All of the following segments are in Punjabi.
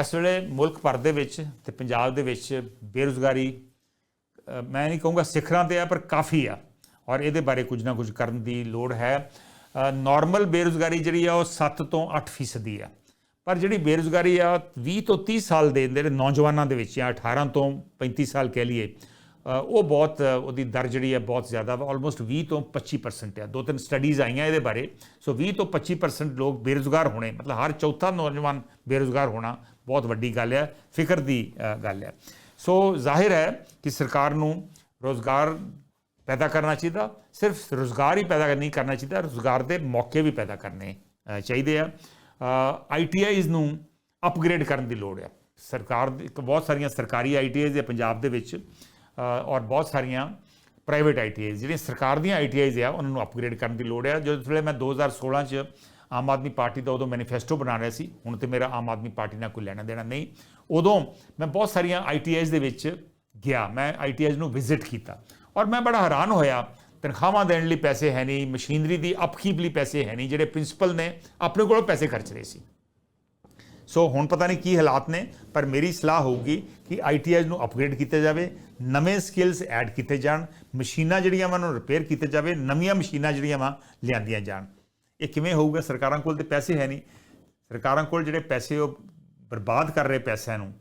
ਇਸ ਵੇਲੇ ਮੁਲਕ ਭਰ ਦੇ ਵਿੱਚ ਤੇ ਪੰਜਾਬ ਦੇ ਵਿੱਚ ਬੇਰੁਜ਼ਗਾਰੀ ਮੈਂ ਨਹੀਂ ਕਹੂੰਗਾ ਸਿਖਰਾਂ ਤੇ ਆ, ਪਰ ਕਾਫੀ ਆ। ਔਰ ਇਹਦੇ ਬਾਰੇ ਕੁਝ ਨਾ ਕੁਝ ਕਰਨ ਦੀ ਲੋੜ ਹੈ। ਨਾਰਮਲ ਬੇਰੁਜ਼ਗਾਰੀ ਜਿਹੜੀ ਆ, ਉਹ 7 ਤੋਂ 8 ਫੀਸਦੀ ਆ। ਪਰ ਜਿਹੜੀ ਬੇਰੁਜ਼ਗਾਰੀ ਆ 20 ਤੋਂ 30 ਸਾਲ ਦੇ ਜਿਹੜੇ ਨੌਜਵਾਨਾਂ ਦੇ ਵਿੱਚ ਜਾਂ 18 ਤੋਂ 35 ਸਾਲ ਕਹਿ ਲਈਏ ਉਹ ਬਹੁਤ ਉਹਦੀ ਦਰ ਜਿਹੜੀ ਹੈ ਬਹੁਤ ਜ਼ਿਆਦਾ ਵਾ ਆਲਮੋਸਟ 20 ਤੋਂ 25% ਆ ਦੋ ਤਿੰਨ ਸਟੱਡੀਜ਼ ਆਈਆਂ ਇਹਦੇ ਬਾਰੇ। ਸੋ 20 ਤੋਂ 25% ਲੋਕ ਬੇਰੁਜ਼ਗਾਰ ਹੋਣੇ ਮਤਲਬ ਹਰ ਚੌਥਾ ਨੌਜਵਾਨ ਬੇਰੁਜ਼ਗਾਰ ਹੋਣਾ ਬਹੁਤ ਵੱਡੀ ਗੱਲ ਹੈ ਫਿਕਰ ਦੀ ਗੱਲ ਹੈ। ਸੋ ਜ਼ਾਹਿਰ ਹੈ ਕਿ ਸਰਕਾਰ ਨੂੰ ਰੋਜ਼ਗਾਰ ਪੈਦਾ ਕਰਨਾ ਚਾਹੀਦਾ ਸਿਰਫ ਰੋਜ਼ਗਾਰ ਹੀ ਪੈਦਾ ਨਹੀਂ ਕਰਨਾ ਚਾਹੀਦਾ ਰੋਜ਼ਗਾਰ ਦੇ ਮੌਕੇ ਵੀ ਪੈਦਾ ਕਰਨੇ ਅ, ਚਾਹੀਦੇ ਆ। ਆਈਟੀਆਈਜ਼ ਨੂੰ ਅਪਗ੍ਰੇਡ ਕਰਨ ਦੀ ਲੋੜ ਹੈ। ਸਰਕਾਰ ਦੀ ਇੱਕ ਬਹੁਤ ਸਾਰੀਆਂ ਸਰਕਾਰੀ ਆਈਟੀਆਈਜ਼ ਹੈ ਪੰਜਾਬ ਦੇ ਵਿੱਚ। ਔਰ ਬਹੁਤ ਸਾਰੀਆਂ ਪ੍ਰਾਈਵੇਟ ਆਈਟੀਆਈਜ਼ ਜਿਹੜੀਆਂ ਸਰਕਾਰ ਦੀਆਂ ਆਈਟੀਆਈਜ਼ ਆ, ਉਹਨਾਂ ਨੂੰ ਅਪਗ੍ਰੇਡ ਕਰਨ ਦੀ ਲੋੜ ਆ। ਜਦੋਂ ਵੇਲੇ ਮੈਂ 2016 ਚ ਆਮ ਆਦਮੀ ਪਾਰਟੀ ਦਾ ਉਦੋਂ ਮੈਨੀਫੈਸਟੋ ਬਣਾ ਰਿਹਾ ਸੀ, ਹੁਣ ਤੇ ਮੇਰਾ ਆਮ ਆਦਮੀ ਪਾਰਟੀ ਨਾਲ ਕੋਈ ਲੈਣਾ ਦੇਣਾ ਨਹੀਂ। ਉਦੋਂ ਮੈਂ ਬਹੁਤ ਸਾਰੀਆਂ ਆਈਟੀਆਈਜ਼ ਦੇ ਵਿੱਚ ਗਿਆ, ਮੈਂ ਆਈਟੀਆਈਜ਼ ਨੂੰ ਵਿਜ਼ਿਟ ਕੀਤਾ। ਔਰ ਮੈਂ ਬੜਾ ਹੈਰਾਨ ਹੋਇਆ, ਤਨਖਾਹਾਂ ਦੇਣ ਲਈ ਪੈਸੇ ਹੈ ਨਹੀਂ ਮਸ਼ੀਨਰੀ ਦੀ ਅਪਕੀਪ ਲਈ ਪੈਸੇ ਹੈ ਨਹੀਂ, ਜਿਹੜੇ ਪ੍ਰਿੰਸੀਪਲ ਨੇ ਆਪਣੇ ਕੋਲੋਂ ਪੈਸੇ ਖਰਚ ਰਹੇ ਸੀ। ਸੋ ਹੁਣ ਪਤਾ ਨਹੀਂ ਕੀ ਹਾਲਾਤ ਨੇ, ਪਰ ਮੇਰੀ ਸਲਾਹ ਹੋਊਗੀ ਕਿ ਆਈਟੀਆਈਜ਼ ਨੂੰ ਅਪਗ੍ਰੇਡ ਕੀਤਾ ਜਾਵੇ, ਨਵੇਂ ਸਕਿੱਲਸ ਐਡ ਕੀਤੇ ਜਾਣ, ਮਸ਼ੀਨਾਂ ਜਿਹੜੀਆਂ ਵਾਂ ਨੂੰ ਰਿਪੇਅਰ ਕੀਤੇ ਜਾਵੇ, ਨਵੀਆਂ ਮਸ਼ੀਨਾਂ ਜਿਹੜੀਆਂ ਵਾ ਲਿਆਂਦੀਆਂ ਜਾਣ। ਇਹ ਕਿਵੇਂ ਹੋਊਗਾ? ਸਰਕਾਰਾਂ ਕੋਲ ਤੇ ਪੈਸੇ ਹੈ ਨਹੀਂ। ਸਰਕਾਰਾਂ ਕੋਲ ਜਿਹੜੇ ਪੈਸੇ ਉਹ ਬਰਬਾਦ ਕਰ ਰਹੇ ਪੈਸਿਆਂ ਨੂੰ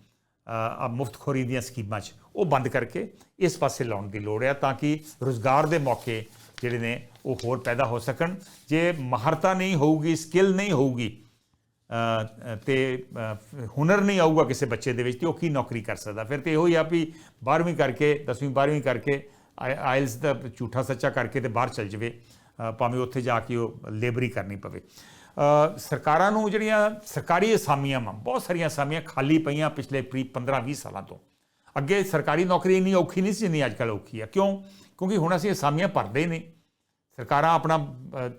ਆ ਮੁਫਤਖੋਰੀ ਦੀਆਂ ਸਕੀਮਾਂ 'ਚ, ਉਹ ਬੰਦ ਕਰਕੇ ਇਸ ਪਾਸੇ ਲਾਉਣ ਦੀ ਲੋੜ ਹੈ ਤਾਂ ਕਿ ਰੋਜ਼ਗਾਰ ਦੇ ਮੌਕੇ ਜਿਹੜੇ ਨੇ ਉਹ ਹੋਰ ਪੈਦਾ ਹੋ ਸਕਣ। ਜੇ ਮਹਾਰਤਾ ਨਹੀਂ ਹੋਊਗੀ ਸਕਿੱਲ ਨਹੀਂ ਹੋਊਗੀ ਤੇ ਹੁਨਰ ਨਹੀਂ ਆਊਗਾ ਕਿਸੇ ਬੱਚੇ ਦੇ ਵਿੱਚ ਤੇ ਉਹ ਕੀ ਨੌਕਰੀ ਕਰ ਸਕਦਾ? ਫਿਰ ਤੇ ਇਹੋ ਹੀ ਆ ਵੀ 12ਵੀਂ ਕਰਕੇ 10ਵੀਂ 12ਵੀਂ ਕਰਕੇ ਆਇਲਸ ਦਾ ਝੂਠਾ ਸੱਚਾ ਕਰਕੇ ਤੇ ਬਾਹਰ ਚਲ ਜਾਵੇ ਭਾਵੇਂ ਉੱਥੇ ਜਾ ਕੇ ਉਹ ਲੇਬਰੀ ਕਰਨੀ ਪਵੇ। ਸਰਕਾਰਾਂ ਨੂੰ ਜਿਹੜੀਆਂ ਸਰਕਾਰੀ ਅਸਾਮੀਆਂ ਵਾ, ਬਹੁਤ ਸਾਰੀਆਂ ਅਸਾਮੀਆਂ ਖਾਲੀ ਪਈਆਂ ਪਿਛਲੇ ਪ੍ਰੀ 15 20 ਸਾਲਾਂ ਤੋਂ। ਅੱਗੇ ਸਰਕਾਰੀ ਨੌਕਰੀ ਇੰਨੀ ਔਖੀ ਨਹੀਂ ਸੀ ਜਿੰਨੀ ਅੱਜ ਕੱਲ੍ਹ ਔਖੀ ਆ। ਕਿਉਂ? ਕਿਉਂਕਿ ਹੁਣ ਅਸੀਂ ਅਸਾਮੀਆਂ ਭਰਦੇ ਨੇ। ਸਰਕਾਰਾਂ ਆਪਣਾ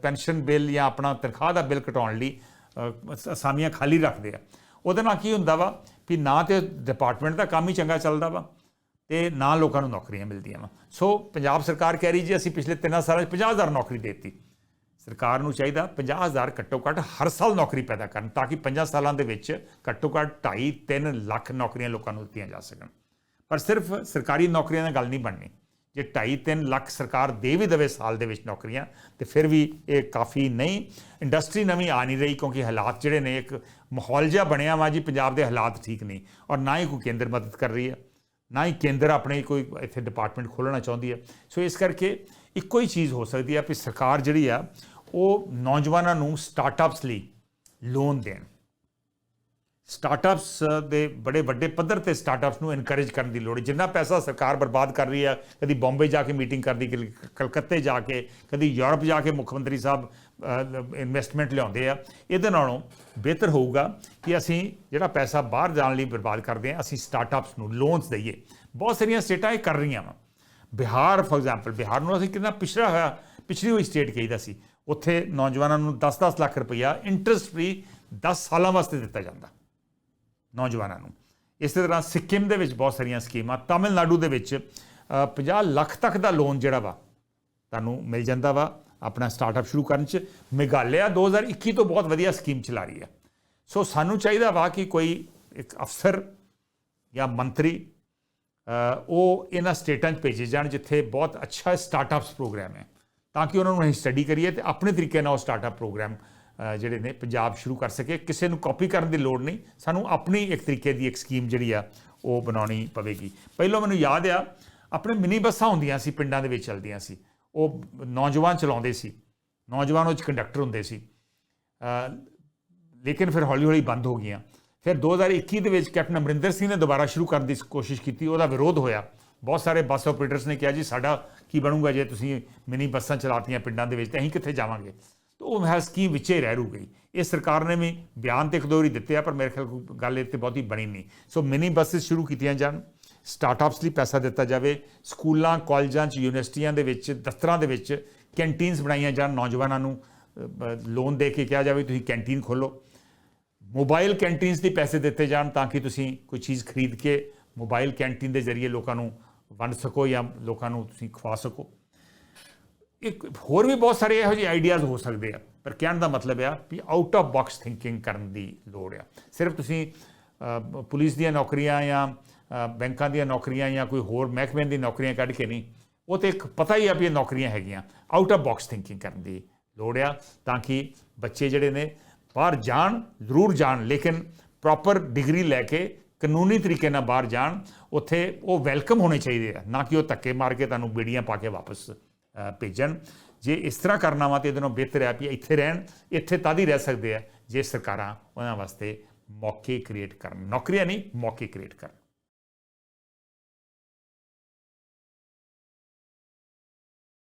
ਪੈਨਸ਼ਨ ਬਿੱਲ ਜਾਂ ਆਪਣਾ ਤਨਖਾਹ ਦਾ ਬਿੱਲ ਘਟਾਉਣ ਲਈ ਅਸਾਮੀਆਂ ਖਾਲੀ ਰੱਖਦੇ ਆ। ਉਹਦੇ ਨਾਲ ਕੀ ਹੁੰਦਾ ਵਾ ਵੀ ਨਾ ਤੇ ਡਿਪਾਰਟਮੈਂਟ ਦਾ ਕੰਮ ਹੀ ਚੰਗਾ ਚੱਲਦਾ ਵਾ ਤੇ ਨਾ ਲੋਕਾਂ ਨੂੰ ਨੌਕਰੀਆਂ ਮਿਲਦੀਆਂ ਵਾ। ਸੋ ਪੰਜਾਬ ਸਰਕਾਰ ਕਹਿ ਰਹੀ ਜੀ, ਅਸੀਂ ਪਿਛਲੇ 3 ਸਾਲਾਂ 'ਚ 50000 ਨੌਕਰੀ ਦੇ ਦਿੱਤੀ। ਸਰਕਾਰ ਨੂੰ ਚਾਹੀਦਾ 50000 ਘੱਟੋ ਘੱਟ ਹਰ ਸਾਲ ਨੌਕਰੀ ਪੈਦਾ ਕਰਨ ਤਾਂ ਕਿ 5 ਸਾਲਾਂ ਦੇ ਵਿੱਚ ਘੱਟੋ ਘੱਟ 2.5 3 ਲੱਖ ਨੌਕਰੀਆਂ ਲੋਕਾਂ ਨੂੰ ਦਿੱਤੀਆਂ ਜਾ ਸਕਣ। ਪਰ ਸਿਰਫ ਸਰਕਾਰੀ ਨੌਕਰੀਆਂ ਨਾਲ ਗੱਲ ਨਹੀਂ ਬਣਨੀ। ਜੇ 2.5 3 ਲੱਖ ਸਰਕਾਰ ਦੇ ਵੀ ਦੇਵੇ ਸਾਲ ਦੇ ਵਿੱਚ ਨੌਕਰੀਆਂ, ਤੇ ਫਿਰ ਵੀ ਇਹ ਕਾਫੀ ਨਹੀਂ। ਇੰਡਸਟਰੀ ਨਵੀਂ ਆ ਨਹੀਂ ਰਹੀ ਕਿਉਂਕਿ ਹਾਲਾਤ ਜਿਹੜੇ ਨੇ, ਇੱਕ ਮਾਹੌਲ ਜਿਹਾ ਬਣਿਆ ਵਾ ਜੀ, ਪੰਜਾਬ ਦੇ ਹਾਲਾਤ ਠੀਕ ਨਹੀਂ ਔਰ ਨਾ ਹੀ ਕੋਈ ਕੇਂਦਰ ਮਦਦ ਕਰ ਰਹੀ ਹੈ, ਨਾ ਹੀ ਕੇਂਦਰ ਆਪਣੇ ਕੋਈ ਇੱਥੇ ਡਿਪਾਰਟਮੈਂਟ ਖੋਲ੍ਹਣਾ ਚਾਹੁੰਦੀ ਹੈ। ਸੋ ਇਸ ਕਰਕੇ ਇੱਕੋ ਹੀ ਚੀਜ਼ ਹੋ ਸਕਦੀ ਹੈ ਕਿ ਸਰਕਾਰ ਜਿਹੜੀ ਆ, ਉਹ ਨੌਜਵਾਨਾਂ ਨੂੰ ਸਟਾਰਟਅਪਸ ਲਈ ਲੋਨ ਦੇਣ। ਸਟਾਰਟਅਪਸ uh, ਦੇ ਬੜੇ ਵੱਡੇ ਪੱਧਰ ਤੇ ਸਟਾਰਟਅਪਸ ਨੂੰ ਇਨਕਰੇਜ ਕਰਨ ਦੀ ਲੋੜ ਹੈ। ਜਿੰਨਾ ਪੈਸਾ ਸਰਕਾਰ ਬਰਬਾਦ ਕਰ ਰਹੀ ਹੈ, ਕਦੀ ਬੰਬੇ ਜਾ ਕੇ ਮੀਟਿੰਗ ਕਰਦੀ, ਕਦੀ ਕਲਕੱਤੇ ਜਾ ਕੇ, ਕਦੀ ਯੂਰਪ ਜਾ ਕੇ ਮੁੱਖ ਮੰਤਰੀ ਸਾਹਿਬ ਇਨਵੈਸਟਮੈਂਟ ਲਿਆਉਂਦੇ ਆ। ਇਹਦੇ ਨਾਲੋਂ ਬਿਹਤਰ ਹੋਊਗਾ ਕਿ ਅਸੀਂ ਜਿਹੜਾ ਪੈਸਾ ਬਾਹਰ ਜਾਣ ਲਈ ਬਰਬਾਦ ਕਰਦੇ ਆ ਅਸੀਂ ਸਟਾਰਟਅਪਸ ਨੂੰ ਲੋਨਸ ਦਈਏ। ਬਹੁਤ ਸਾਰੀਆਂ ਸਟੇਟਾਂ ਇਹ ਕਰ ਰਹੀਆਂ ਵਾ। ਬਿਹਾਰ ਫੋਰ ਐਗਜ਼ਾਮਪਲ ਬਿਹਾਰ ਨੂੰ ਅਸੀਂ ਕਿੰਨਾ ਪਿਛੜਾ ਹੋਇਆ ਪਿਛੜੀ ਹੋਈ ਸਟੇਟ ਕਹੀਦਾ ਸੀ। ਉੱਥੇ ਨੌਜਵਾਨਾਂ ਨੂੰ 10-10 ਲੱਖ ਰੁਪਈਆ ਇੰਟਰਸਟ ਫ੍ਰੀ 10 ਸਾਲਾਂ ਵਾਸਤੇ ਦਿੱਤਾ ਜਾਂਦਾ। ਨੌਜਵਾਨਾਂ ਨੂੰ। ਇਸੇ ਤਰ੍ਹਾਂ ਸਿੱਕਿਮ ਦੇ ਵਿੱਚ ਬਹੁਤ ਸਾਰੀਆਂ ਸਕੀਮਾਂ ਤਾਮਿਲਨਾਡੂ ਦੇ ਵਿੱਚ ਅ, 50 ਲੱਖ ਤੱਕ ਦਾ ਲੋਨ ਜਿਹੜਾ ਵਾ ਤੁਹਾਨੂੰ ਮਿਲ ਜਾਂਦਾ ਵਾ ਆਪਣਾ ਸਟਾਰਟਅਪ ਸ਼ੁਰੂ ਕਰਨ ਚ। ਮੇਘਾਲਿਆ 2021 ਤੋਂ ਬਹੁਤ ਵਧੀਆ ਸਕੀਮ ਚਲਾ ਰਹੀ ਹੈ। ਸੋ ਸਾਨੂੰ ਚਾਹੀਦਾ ਵਾ ਕਿ ਕੋਈ ਇੱਕ ਅਫਸਰ ਜਾਂ ਮੰਤਰੀ ਉਹ ਇਹਨਾਂ ਸਟੇਟਾਂ 'ਚ ਭੇਜੇ ਜਾਣ ਜਿੱਥੇ ਬਹੁਤ ਅੱਛਾ ਸਟਾਰਟਅਪਸ ਪ੍ਰੋਗਰਾਮ ਹੈ। ਤਾਂ ਕਿ ਉਹਨਾਂ ਨੂੰ ਅਸੀਂ ਸਟੱਡੀ ਕਰੀਏ ਤੇ ਆਪਣੇ ਤਰੀਕੇ ਨਾਲ ਉਹ ਸਟਾਰਟਅਪ ਪ੍ਰੋਗਰਾਮ ਜਿਹੜੇ ਨੇ ਪੰਜਾਬ ਸ਼ੁਰੂ ਕਰ ਸਕੇ। ਕਿਸੇ ਨੂੰ ਕਾਪੀ ਕਰਨ ਦੀ ਲੋੜ ਨਹੀਂ। ਸਾਨੂੰ ਆਪਣੀ ਇੱਕ ਤਰੀਕੇ ਦੀ ਇੱਕ ਸਕੀਮ ਜਿਹੜੀ ਆ, ਉਹ ਬਣਾਉਣੀ ਪਵੇਗੀ। ਪਹਿਲਾਂ ਮੈਨੂੰ ਯਾਦ ਆ, ਆਪਣੇ ਮਿਨੀ ਬੱਸਾਂ ਹੁੰਦੀਆਂ ਸੀ, ਪਿੰਡਾਂ ਦੇ ਵਿੱਚ ਚੱਲਦੀਆਂ ਸੀ। ਉਹ ਨੌਜਵਾਨ ਚਲਾਉਂਦੇ ਸੀ। ਨੌਜਵਾਨ ਉਹ 'ਚ ਕੰਡਕਟਰ ਹੁੰਦੇ ਸੀ। ਲੇਕਿਨ ਫਿਰ ਹੌਲੀ ਹੌਲੀ ਬੰਦ ਹੋ ਗਈਆਂ। ਫਿਰ 2021 ਦੇ ਵਿੱਚ ਕੈਪਟਨ ਅਮਰਿੰਦਰ ਸਿੰਘ ਨੇ ਦੁਬਾਰਾ ਸ਼ੁਰੂ ਕਰਨ ਦੀ ਕੋਸ਼ਿਸ਼ ਕੀਤੀ। ਉਹਦਾ ਵਿਰੋਧ ਹੋਇਆ। ਬਹੁਤ ਸਾਰੇ ਬੱਸ ਆਪਰੇਟਰਸ ਨੇ ਕਿਹਾ ਜੀ, ਸਾਡਾ ਕੀ ਬਣੂਗਾ ਜੇ ਤੁਸੀਂ ਮਿਨੀ ਬੱਸਾਂ ਚਲਾਤੀਆਂ ਪਿੰਡਾਂ ਦੇ ਵਿੱਚ, ਤਾਂ ਅਸੀਂ ਕਿੱਥੇ ਜਾਵਾਂਗੇ? ਉਹ ਮਹਿਲ ਸਕੀਮ ਹੀ ਰਹਿ ਰੂ ਗਈ। ਇਹ ਸਰਕਾਰ ਨੇ ਵੀ ਬਿਆਨ ਤੇ ਇੱਕ ਦੋ ਵਾਰੀ ਦਿੱਤੇ ਆ, ਪਰ ਮੇਰੇ ਖਿਆਲ ਗੱਲ ਇਹ ਤੇ ਬਹੁਤੀ ਬਣੀ ਨਹੀਂ। ਸੋ ਮਿਨੀ ਬੱਸਸ ਸ਼ੁਰੂ ਕੀਤੀਆਂ ਜਾਣ। ਸਟਾਰਟਅਪਸ ਲਈ ਪੈਸਾ ਦਿੱਤਾ ਜਾਵੇ। ਸਕੂਲਾਂ, ਕਾਲਜਾਂ 'ਚ, ਯੂਨੀਵਰਸਿਟੀਆਂ ਦੇ ਵਿੱਚ, ਦਫ਼ਤਰਾਂ ਦੇ ਵਿੱਚ ਕੈਂਟੀਨਸ ਬਣਾਈਆਂ ਜਾਣ ਨੌਜਵਾਨਾਂ ਨੂੰ। ਲੋਨ ਦੇ ਕੇ ਕਿਹਾ ਜਾਵੇ, ਤੁਸੀਂ ਕੈਂਟੀਨ ਖੋਲੋ ਮੋਬਾਈਲ ਕੈਂਟੀਨਸ ਦੇ ਪੈਸੇ ਦਿੱਤੇ ਜਾਣ ਤਾਂ ਕਿ ਤੁਸੀਂ ਕੋਈ ਚੀਜ਼ ਖਰੀਦ ਕੇ ਮੋਬਾਈਲ ਕੈਂਟੀਨ ਦੇ ਜ਼ਰੀਏ ਲੋਕਾਂ ਨੂੰ ਵੰਡ ਸਕੋ ਜਾਂ ਲੋਕਾਂ ਨੂੰ ਤੁਸੀਂ ਖਵਾ ਸਕੋ। ਇੱਕ ਹੋਰ ਵੀ ਬਹੁਤ ਸਾਰੇ ਇਹੋ ਜਿਹੇ ਆਈਡੀਆਜ਼ ਹੋ ਸਕਦੇ ਆ। ਪਰ ਕਹਿਣ ਦਾ ਮਤਲਬ ਆ ਵੀ ਆਊਟ ਆਫ ਬਾਕਸ ਥਿੰਕਿੰਗ ਕਰਨ ਦੀ ਲੋੜ ਆ। ਸਿਰਫ ਤੁਸੀਂ ਪੁਲਿਸ ਦੀਆਂ ਨੌਕਰੀਆਂ ਜਾਂ ਬੈਂਕਾਂ ਦੀਆਂ ਨੌਕਰੀਆਂ ਜਾਂ ਕੋਈ ਹੋਰ ਮਹਿਕਮੇ ਦੀ ਨੌਕਰੀਆਂ ਕੱਢ ਕੇ ਨਹੀਂ, ਉਹ ਤੇ ਇੱਕ ਪਤਾ ਹੀ ਆ ਵੀ ਇਹ ਨੌਕਰੀਆਂ ਹੈਗੀਆਂ। ਆਊਟ ਆਫ ਬਾਕਸ ਥਿੰਕਿੰਗ ਕਰਨ ਦੀ ਲੋੜ ਆ ਤਾਂ ਕਿ ਬੱਚੇ ਜਿਹੜੇ ਨੇ ਬਾਹਰ ਜਾਣ, ਜ਼ਰੂਰ ਜਾਣ, ਲੇਕਿਨ ਪ੍ਰੋਪਰ ਡਿਗਰੀ ਲੈ ਕੇ ਕਾਨੂੰਨੀ ਤਰੀਕੇ ਨਾਲ ਬਾਹਰ ਜਾਣ, ਉੱਥੇ ਉਹ ਵੈਲਕਮ ਹੋਣੇ ਚਾਹੀਦੇ ਆ, ਨਾ ਕਿ ਉਹ ਧੱਕੇ ਮਾਰ ਕੇ ਤੁਹਾਨੂੰ ਬੇੜੀਆਂ ਪਾ ਕੇ ਵਾਪਸ ਭੇਜਣ। ਜੇ ਇਸ ਤਰ੍ਹਾਂ ਕਰਨਾ ਵਾ ਤੇ ਇਹਦੇ ਨਾਲੋਂ ਬਿਹਤਰ ਹੈ ਵੀ ਇੱਥੇ ਰਹਿਣ, ਇੱਥੇ ਤਦ ਹੀ ਰਹਿ ਸਕਦੇ ਆ ਜੇ ਸਰਕਾਰਾਂ ਉਹਨਾਂ ਵਾਸਤੇ ਮੌਕੇ ਕ੍ਰੀਏਟ ਕਰਨ। ਨੌਕਰੀਆਂ ਨਹੀਂ, ਮੌਕੇ ਕ੍ਰੀਏਟ ਕਰਨ।